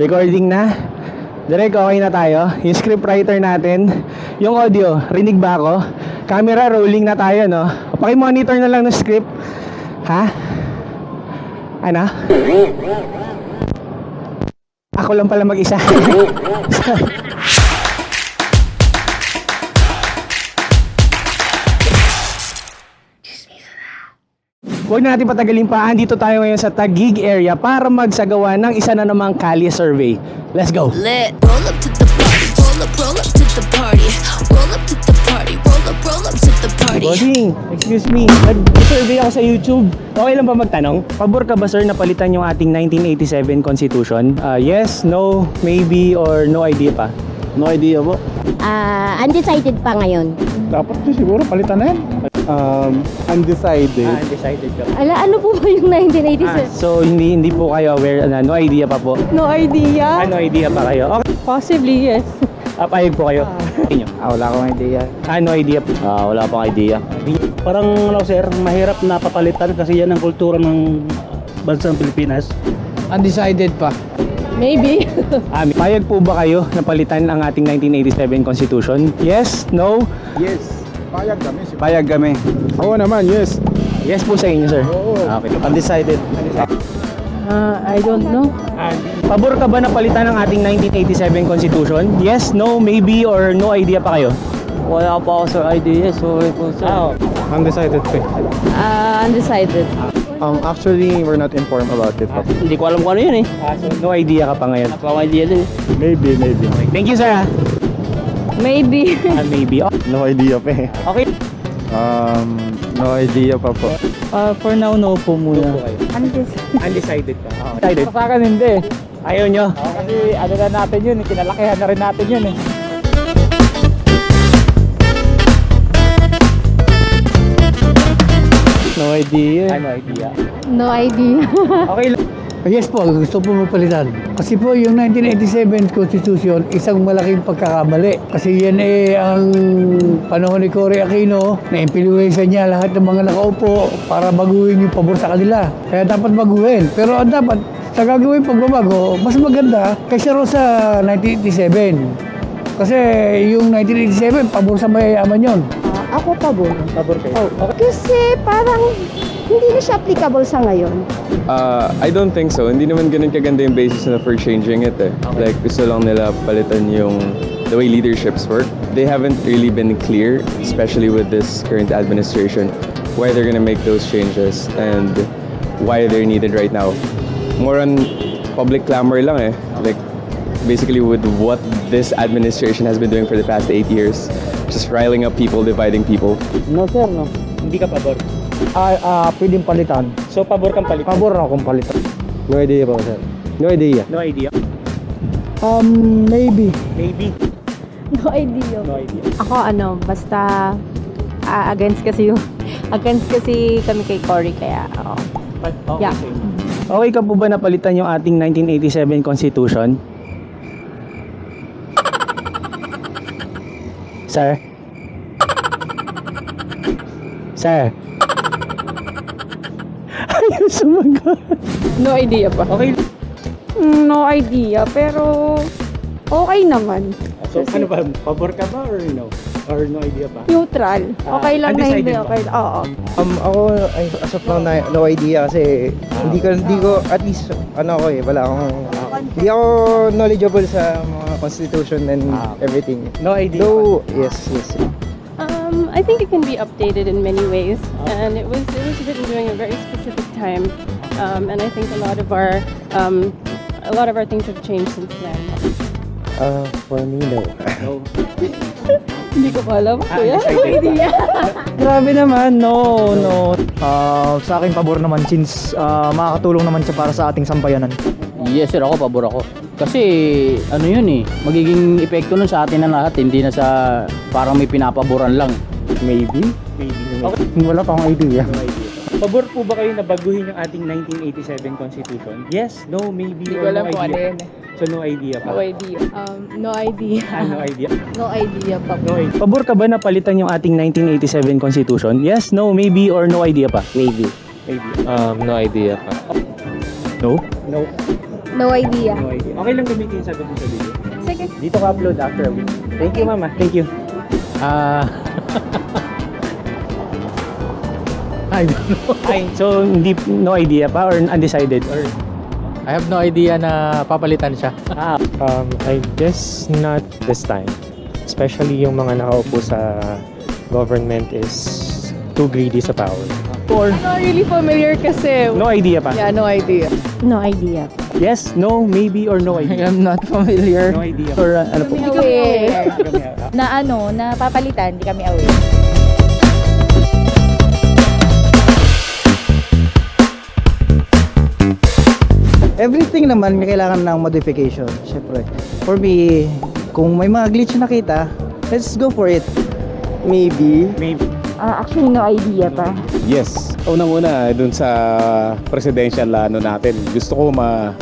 Recording na. Direk, okay na tayo. Yung script writer natin, yung audio, rinig ba ako? Camera, rolling na tayo, no? Paki-monitor na lang ng script. Ha? Ano? Ako lang pala mag-isa. Huwag na natin patagalin pa. Andito tayo ngayon sa Taguig area para magsagawa ng isa na namang Kali survey. Let's go! lit. Roll up to the party, roll up, roll up to the party. Roll up to the party, roll up, roll up to the party. Bossing, excuse me. Nag-survey ako sa YouTube. Okay lang ba magtanong? Pabor ka ba sir na palitan yung ating 1987 Constitution? Ah, yes, no, maybe, or no idea pa? No idea po. Ah, undecided pa ngayon. Dapat ko siguro palitan na yan. Um, undecided. Ah, undecided ka. Ala, ano po ba yung 1987? Ah, so hindi hindi po kayo aware na no idea pa po. no idea. Ah, no idea pa kayo. Okay, Possibly, yes. ah, payag po kayo. Inyo. Ah, wala akong idea. Ah, no idea po. Ah, wala pang idea. Parang ano sir, mahirap na papalitan kasi yan ang kultura ng bansang Pilipinas. Undecided pa. Maybe. Ah, payag po ba kayo na palitan ang ating 1987 Constitution? Yes, no, Yes. Payag kami. Payag kami. Oo naman, yes. yes po sa inyo sir. Okay. Undecided. Ah, I don't know. Pabor ka ba na palitan ang ating 1987 Constitution? Yes, no, maybe, or no idea pa kayo? Wala pa ako sir idea. Sorry po sir. Ah, Undecided pa. Ah, undecided. Um, actually, we're not informed about it. Hindi ko alam kung ano yun eh. ah, so no idea ka pa ngayon. Wala idea din. Maybe, maybe. Thank you sir ah. Maybe. Ah, maybe. Oh, No idea pa eh. okay. Um, no idea pa po. Ah, for now, no po muna. Undecided ka. Oh, Undecided. Sa akin hindi. Ayaw nyo? Kasi ano na natin yun, kinalakihan na rin natin yun eh. No idea. Ah, no idea. No idea. Okay lang. Yes po, gusto po mapalitan. Kasi po yung 1987 Constitution, isang malaking pagkakamali. Kasi yan eh ang panahon ni Cory Aquino na impluensya niya lahat ng mga nakaupo para baguhin yung pabor sa kanila. Kaya dapat baguhin. Pero ang dapat, sa gagawin pagbabago, mas maganda kaysa ro sa 1987. Kasi yung 1987, pabor sa mayayaman yon. Ah, ako pabor. Pabor kayo. Kasi parang hindi na siya applicable sa ngayon. Uh, I don't think so. Hindi naman ganun kaganda yung basis na for changing it eh. Like, gusto lang nila palitan yung the way leaderships work. They haven't really been clear, especially with this current administration, why they're gonna make those changes and why they're needed right now. More on public clamor lang eh. Like, basically with what this administration has been doing for the past eight years. Just riling up people, dividing people. No sir, no. Hindi ka pabor. Ah, ah, pwedeng palitan. So, pabor kang palitan? Pabor na akong palitan. No idea pa sir. No idea. No idea. Um, maybe. Maybe. No idea. No idea. Ako ano, basta ah, against kasi yung against kasi kami kay Cory kaya oo. Okay. Yeah. Okay ka po ba napalitan yung ating 1987 Constitution? Sir? Sir? Sumagot. No idea pa. Okay. Mm, No idea pero okay naman. So, ano ba? Pabor ka ba or no? Or no idea pa? Neutral. Ah, Okay lang na hindi undecided ba? okay. Oo. Um, ako, ay, as of now, na, no idea kasi hindi ko, hindi ko, at least, ano ako eh, wala akong, hindi ako knowledgeable sa mga constitution and Ah. everything. No idea Though, yes, yes. Um, I think it can be updated in many ways, and it was it was written during a very specific time, um, and I think a lot of our um, a lot of our things have changed since then. Uh, for me, no. No. Hindi ko pa alam, Ah, kuya. pa. Grabe naman, no, no. Ah, sa akin pabor naman since ah, makakatulong naman siya para sa ating sambayanan. Yes sir, ako pabor ako. Kasi ano yun eh, magiging epekto nun sa atin na lahat, hindi na sa parang may pinapaboran lang. Maybe? Maybe. Okay. Wala pa akong idea. No idea. Pabor po ba kayo na baguhin yung ating 1987 Constitution? Yes, no, maybe, Hindi ko or no alam kung ano idea? yun. eh. So, no idea pa? No idea. Um, no idea. Ah, no idea. No idea pa. No idea. Pabor ka ba na palitan yung ating 1987 Constitution? Yes, no, maybe, or no idea pa? Maybe. Maybe. Um, no idea pa. No? No. No idea. No idea. Okay lang gamitin yung sagot mo sa video. Sige. Dito ka upload after a week. Thank you, mama. Thank you. Ah... I don't know. Ay, so hindi no idea pa or undecided or I have no idea na papalitan siya. ah, Um, I guess not this time. Especially yung mga nakaupo sa government is too greedy sa power. or Not really familiar kasi. no idea pa. Yeah, no idea. No idea. Yes, no, maybe or no idea. I'm not familiar. No idea. Or uh, ano po? Aware. Kami, ah, na ano, na papalitan, hindi kami aware. Everything naman may kailangan ng modification, syempre. For me, kung may mga glitch na kita, let's go for it. Maybe. maybe. Ah, actually, no idea pa. Yes. Unang-una, dun sa presidential ano natin, gusto ko ma...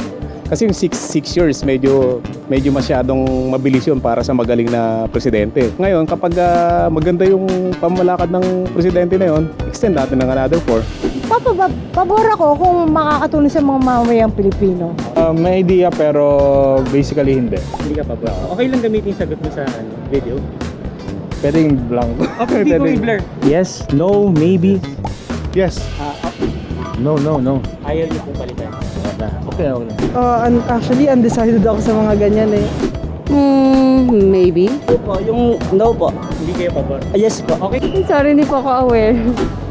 Kasi yung 6 years, medyo, medyo masyadong mabilis yun para sa magaling na presidente. Ngayon, kapag ah, maganda yung pamalakad ng presidente na yun, extend natin ng another 4. Papa, pabor ako kung makakatulong sa mga mamayang Pilipino. Uh, may idea pero basically hindi. Hindi ka pa ba? Okay lang gamitin yung sagot mo sa ano, video. Pwede yung blank. Okay, hindi ko i-blur. Yes, no, maybe. Yes. Ah, ah, No, no, no. ayaw niyo pong palitan. Okay, okay lang. Uh, un- actually, undecided ako sa mga ganyan eh. Hmm, maybe. Po, yung no po. Hindi kayo pabor. Yes po. Okay. Sorry, hindi po ako aware.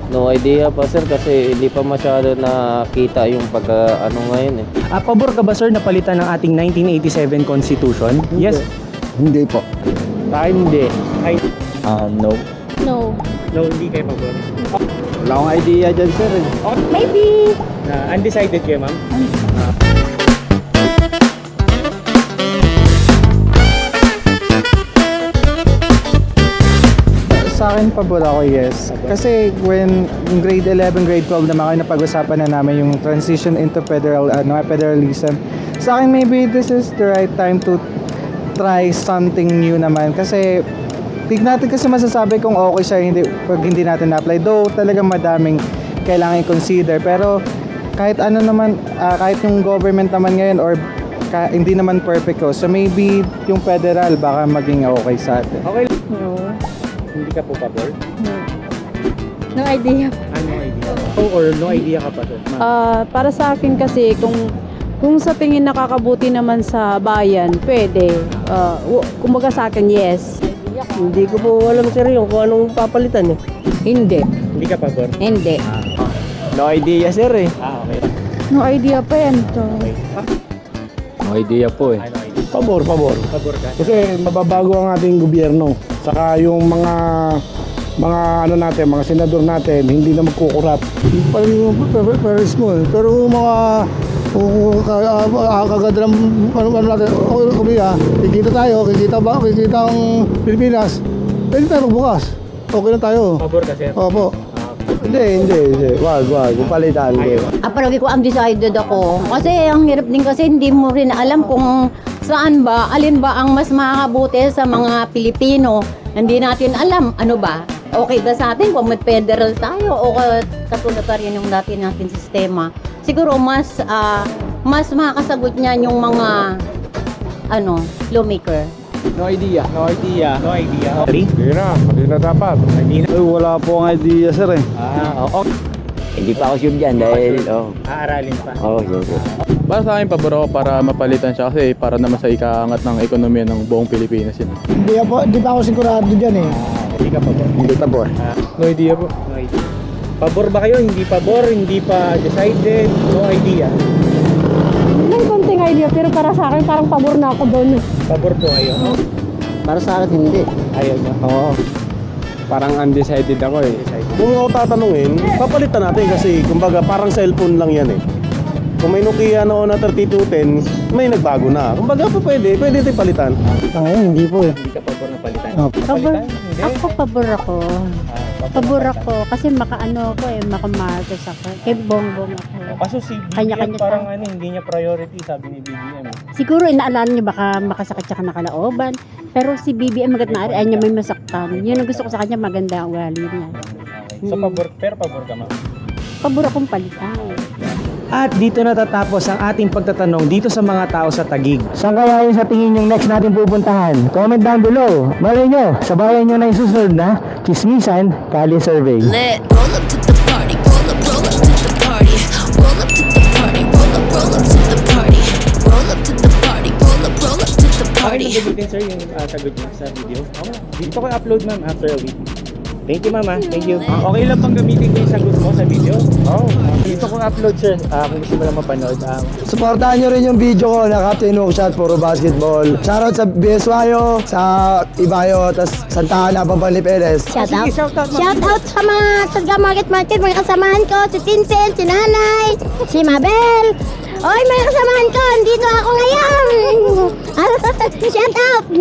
No idea pa sir kasi hindi pa masyado nakita yung pagka ano ngayon eh. Ah, pabor ka ba sir na palitan ng ating 1987 Constitution? Yes. Hindi po. Tayo hindi. Ay, Um, no. No. no, hindi kayo pabor. Wala akong idea dyan, sir. eh. Maybe. Na undecided kayo, ma'am? Sa akin, pabor ako, yes. Kasi when yung grade 11, grade 12 naman kayo napag-usapan na namin yung transition into federal, ano, federalism. Sa akin, maybe this is the right time to try something new naman. Kasi Hindi natin kasi masasabi kung okay siya hindi pag hindi natin na-apply. Though talagang madaming kailangan i-consider. Pero kahit ano naman, ah, kahit yung government naman ngayon or ka- hindi naman perfect ko. So maybe yung federal baka maging okay sa atin. Okay. No. Hindi ka po pabor? No idea. Ano idea? Oh, or no idea ka pa doon? ma'am? Ah, para sa akin kasi kung kung sa tingin nakakabuti naman sa bayan, pwede. Ah, w- kumbaga sa akin, yes. Hindi ko po alam sir yung kung anong papalitan eh. Hindi. Hindi ka pabor? Hindi. No idea sir eh. Ah, okay. No idea pa yan to. No idea po eh. Ano? Pabor, pabor. Pabor ka? Kasi mababago ang ating gobyerno. Saka yung mga mga ano natin, mga senador natin, hindi na magkukurap. Parang pares mo eh. Pero kung mga kung kagad ng ano, ano natin, o kumiya, kikita tayo, kikita ba, kikita ang Pilipinas, pwede tayo bukas. Okay na tayo. Pabor ka, sir? Opo. Hindi, hindi, hindi. Wag, wag. Palitan ko. Ah, palagi ko undecided ako. Kasi ang hirap din kasi hindi mo rin alam kung saan ba, alin ba ang mas makakabuti sa mga Pilipino. Hindi natin alam, ano ba? Okay ba sa atin kung may federal tayo o ka- katulad pa rin yung dati natin sistema? Siguro mas ah, mas makakasagot niyan yung mga ano, lawmaker. No idea. No idea. No idea. Three? Hindi na, hindi na dapat. Hindi na. Ay, wala po ang idea sir eh. Ah, okay. Hindi pa ako sure dyan dahil, oh, Aaralin pa. oh, yun, yun. Para sa akin, pabor ako para mapalitan siya kasi para naman sa ikaangat ng ekonomiya ng buong Pilipinas yun. Hindi, ako, hindi pa ako sigurado dyan eh. Hindi ka pabor? Hindi pabor. No idea po. No idea. Pabor ba kayo? Hindi pabor? Hindi pa decided? No idea. May idea, pero para sa akin, parang pabor na ako doon. Pabor po kayo? Para sa akin, hindi. Ayaw niya. Oo. Parang undecided ako eh. Kung ako tatanungin, papalitan natin kasi kumbaga parang cellphone lang yan eh. Kung may Nokia noon na 3210, may nagbago na. Kumbaga pa pwede, pwede ito palitan. Ngayon, hindi po eh. Hindi ka pabor na palitan? Pabor, Palitan? Hindi. ako pabor ako. Ah, Pabor ako kasi makaano ako eh, makamartos ako. Kay bongbong ako. Kaso si BBM Kanya-kanya parang pa. ano, hindi niya priority sabi ni BBM. eh. Siguro inaalala niya baka makasakit siya ka nakalooban. Pero si BBM maganda na ay niya may masaktan. Yun ang gusto ko sa kanya maganda ang ugali niya. So Mm. pabor, pero pabor ka ma'am? Pabor akong palitan. At dito natatapos ang ating pagtatanong dito sa mga tao sa Tagig. Saan kaya yun sa tingin yung next natin pupuntahan? Comment down below. Malay nyo, sa bayan nyo na yung susunod na Chismisan Kali Survey. Lit. Roll up to the party. Roll up, roll up to the party. Roll up to the party. Roll up, roll up to the party. Roll up to the party. Roll up, roll up to the party. gamitin sir yung sagot niyo sa video? Dito ko upload ma'am after a week. Thank you ma'am ah. Thank you. okay lang bang gamitin ko yung sagot mo sa video? Oo. dito ko upload sir. Ah, kung gusto mo lang mapanood. Ah, Supportahan nyo rin yung video ko na Captain Hookshot, puro basketball. Shoutout sa BSYO, sa Ibayo, tas Santa Ana, Pampalipeles. Shout out. shout out. Shout out sa mga Sadga Market Market, mga kasamahan ko, si Tinsel, si Nanay, si Mabel. Oy, mga kasamahan ko, andito ako ngayon. Shout out.